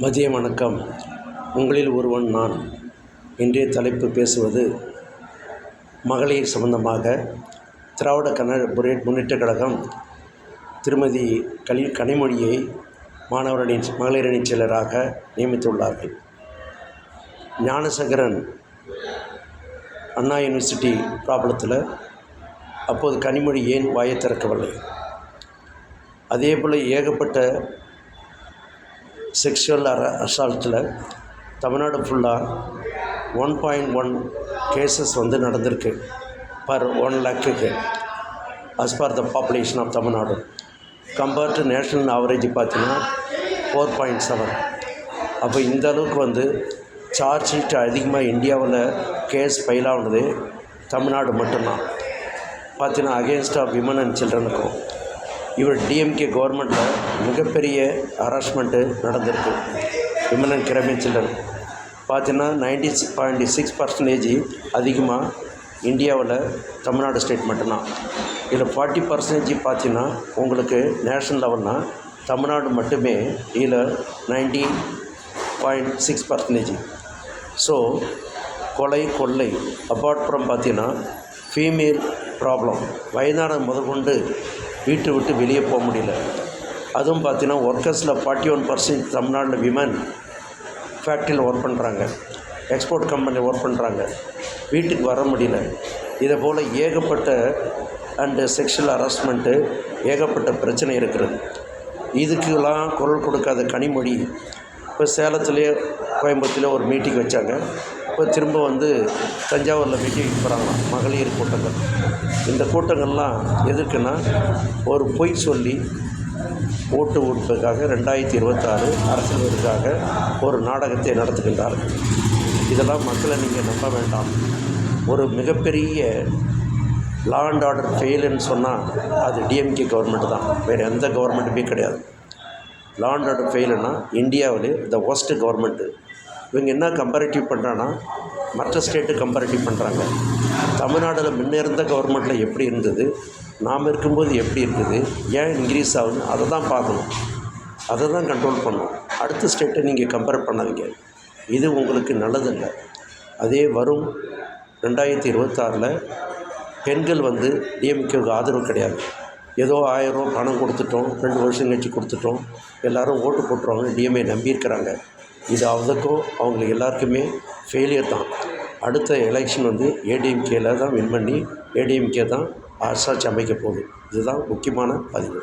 மதிய வணக்கம். உங்களில் ஒருவன் நான். இன்றைய தலைப்பு பேசுவது மகளிர் சம்பந்தமாக திராவிட கன முன்னேற்ற முன்னேற்றக் கழகம் திருமதி கலி கனிமொழியை மாணவரணி அணி மகளிர் செயலராக நியமித்துள்ளார்கள். ஞானசேகரன் அண்ணா யூனிவர்சிட்டி ப்ராப்ளத்தில் அப்போது கனிமொழி ஏன் வாயை திறக்கவில்லை? அதேபோல் ஏகப்பட்ட செக்ஷுவல் அர அசால்ட்டில் தமிழ்நாடு ஃபுல்லாக ஒன் பாயிண்ட் ஒன் கேசஸ் வந்து நடந்திருக்கு per one லேக்குக்கு as per the population of Tamil Nadu. Compared to national average பார்த்தீங்கன்னா ஃபோர் பாயிண்ட் செவன் அப்போ இந்த அளவுக்கு வந்து சார்ஜ் ஷீட் அதிகமாக இந்தியாவில் கேஸ் ஃபைல் ஆனது தமிழ்நாடு மட்டும்தான். பார்த்தீங்கன்னா அகேன்ஸ்ட் ஆஃப் விமன் அண்ட் சில்ட்ரனுக்கும் இவர் டிஎம்கே கவர்மெண்ட்டில் மிகப்பெரிய ஹராஸ்மெண்ட்டு நடந்திருக்கு. விமன் அண்ட் கிரைம் சில்லர் பார்த்தீங்கன்னா நைன்டி பாயிண்ட் சிக்ஸ் பர்சன்டேஜ் அதிகமாக இந்தியாவில் தமிழ்நாடு ஸ்டேட் மட்டும்தான். இதில் ஃபார்ட்டி பர்சன்டேஜ் பார்த்தீங்கன்னா உங்களுக்கு நேஷ்னல் லெவல்னால் தமிழ்நாடு மட்டுமே இதில் ninety point six percentage so கொலை கொள்ளை அப்பார்ட் ஃப்ரம் பார்த்தீங்கன்னா ஃபீமேல் ப்ராப்ளம் வயதான முதற்கொண்டு வீட்டை விட்டு வெளியே போக முடியல. அதுவும் பார்த்தீங்கன்னா ஒர்க்கர்ஸில் ஃபார்ட்டி ஒன் பர்சன்ட் தமிழ்நாட்டில் விமன் ஃபேக்ட்ரியில் ஒர்க் பண்ணுறாங்க எக்ஸ்போர்ட் கம்பெனியில் ஒர்க் பண்ணுறாங்க வீட்டுக்கு வர முடியல. இதை போல் ஏகப்பட்ட அண்டு செக்ஷுவல் ஹராஸ்மெண்ட்டு ஏகப்பட்ட பிரச்சனை இருக்கிறது இதுக்கெல்லாம் குரல் கொடுக்காத கனிமொழி. இப்போ சேலத்துலேயே கோயம்புத்தூர்லேயே ஒரு மீட்டிங் வச்சாங்க. இப்போ திரும்ப வந்து தஞ்சாவூரில் மீட்டிங் போகிறாங்களாம் மகளிர் கூட்டங்கள். இந்த கூட்டங்கள்லாம் எதுக்குன்னா ஒரு பொய் சொல்லி ஓட்டு ஓட்டுவதற்காக ரெண்டாயிரத்தி இருபத்தாறு அரசியலுக்காக ஒரு நாடகத்தை நடத்துகின்றார்கள். இதெல்லாம் மக்களை நீங்கள் நம்ப வேண்டாம். ஒரு மிகப்பெரிய லா அண்ட் ஆர்டர் ஃபெயிலுன்னு சொன்னால் அது டிஎம்கே கவர்மெண்ட் தான். வேறு எந்த கவர்மெண்ட்டுமே கிடையாது. லா அண்ட் ஆர்டர் ஃபெயிலுன்னா இந்தியாவிலே த ஒஸ்ட்டு கவர்மெண்ட்டு இவங்க என்ன கம்பேரிட்டிவ் பண்ணுறான்னா மற்ற ஸ்டேட்டு கம்பேரிட்டிவ் பண்ணுறாங்க தமிழ்நாட்டில் முன்னேறந்த கவர்மெண்ட்டில் எப்படி இருந்தது? நாம் இருக்கும்போது எப்படி இருந்தது? ஏன் இன்க்ரீஸ் ஆகுது? அதை தான் பார்க்கணும். அதை தான் கண்ட்ரோல் பண்ணணும். அடுத்த ஸ்டேட்டை நீங்கள் கம்பேர் பண்ணாதீங்க. இது உங்களுக்கு நல்லதில்லை. அதே வரும் ரெண்டாயிரத்தி இருபத்தாறில் பெண்கள் வந்து டிஎம்கேவுக்கு ஆதரவு கிடையாது. ஏதோ ஆயிரம் பணம் கொடுத்துட்டோம் ரெண்டு வருஷம் கழிச்சு கொடுத்துட்டோம். எல்லோரும் ஓட்டு போட்டுருவாங்க டிஎம்ஏ நம்பியிருக்கிறாங்க. இது அதுக்கும் அவங்க எல்லாருக்குமே ஃபெயிலியர் தான். அடுத்த எலெக்ஷன் வந்து ஏடிஎம்கேல தான் வின் பண்ணி ஏடிஎம்கே தான் அரசாட்சி அமைக்க போகுது. இதுதான் முக்கியமான பதிவு.